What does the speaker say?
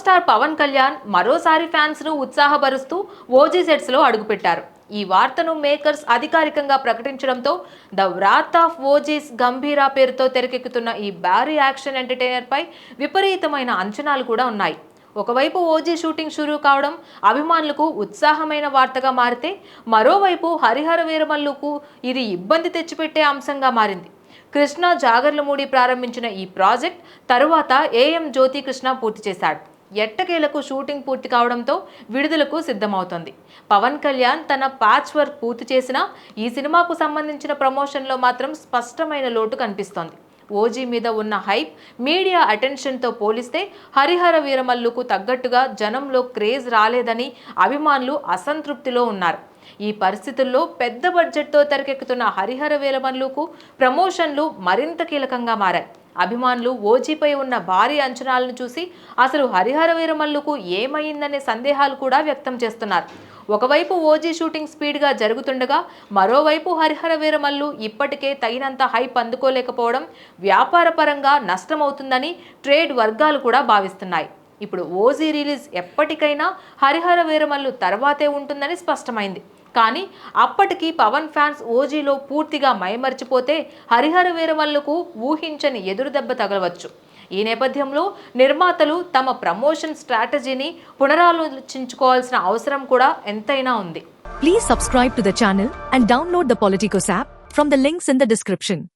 Star Pawan Kalyan మరోసారి ఫ్యాన్స్ను ఉత్సాహపరుస్తూ OG సెట్స్లో అడుగుపెట్టారు. ఈ వార్తను మేకర్స్ అధికారికంగా ప్రకటించడంతో the wrath of OGs Gambheera పేరుతో తెరకెక్కుతున్న ఈ భారీ యాక్షన్ ఎంటర్టైనర్ పై విపరీతమైన అంచనాలు కూడా ఉన్నాయి. ఒకవైపు ఓజీ షూటింగ్ షురూ కావడం అభిమానులకు ఉత్సాహమైన వార్తగా మారితే మరోవైపు హరిహర వీరమల్లుకు ఇది ఇబ్బంది తెచ్చిపెట్టే అంశంగా మారింది. కృష్ణ జాగర్లమూడి ప్రారంభించిన ఈ ప్రాజెక్ట్ తరువాత ఏఎం జ్యోతి కృష్ణ పూర్తి చేశాడు. ఎట్టకేలకు షూటింగ్ పూర్తి కావడంతో విడుదలకు సిద్ధమవుతోంది. పవన్ కళ్యాణ్ తన ప్యాచ్ వర్క్ పూర్తి చేసినా ఈ సినిమాకు సంబంధించిన ప్రమోషన్లో మాత్రం స్పష్టమైన లోటు కనిపిస్తోంది. ఓజీ మీద ఉన్న హైప్ మీడియా అటెన్షన్తో పోలిస్తే హరిహర వీరమల్లుకు తగ్గట్టుగా జనంలో క్రేజ్ రాలేదని అభిమానులు అసంతృప్తిలో ఉన్నారు. ఈ పరిస్థితుల్లో పెద్ద బడ్జెట్తో తెరకెక్కుతున్న హరిహర వీరమల్లుకు ప్రమోషన్లు మరింత కీలకంగా మారాయి. అభిమానులు ఓజీపై ఉన్న భారీ అంచనాలను చూసి అసలు హరిహర వీరమల్లుకు ఏమైందనే సందేహాలు కూడా వ్యక్తం చేస్తున్నారు. ఒకవైపు ఓజీ షూటింగ్ స్పీడ్గా జరుగుతుండగా మరోవైపు హరిహర వీరమల్లు ఇప్పటికే తగినంత హైప్ అందుకోలేకపోవడం వ్యాపారపరంగా నష్టమవుతుందని ట్రేడ్ వర్గాలు కూడా భావిస్తున్నాయి. ఇప్పుడు ఓజీ రిలీజ్ ఎప్పటికైనా హరిహర వీరమల్లు తర్వాతే ఉంటుందని స్పష్టమైంది. కానీ అప్పటికి పవన్ ఫ్యాన్స్ ఓజీలో పూర్తిగా మైమర్చిపోతే హరిహర వీరమల్లుకు ఊహించని ఎదురుదెబ్బ తగలవచ్చు. ఈ నేపథ్యంలో నిర్మాతలు తమ ప్రమోషన్ స్ట్రాటజీని పునరాలోచించుకోవాల్సిన అవసరం కూడా ఎంతైనా ఉంది. Please subscribe to the channel and download the Politikos app from the links in the description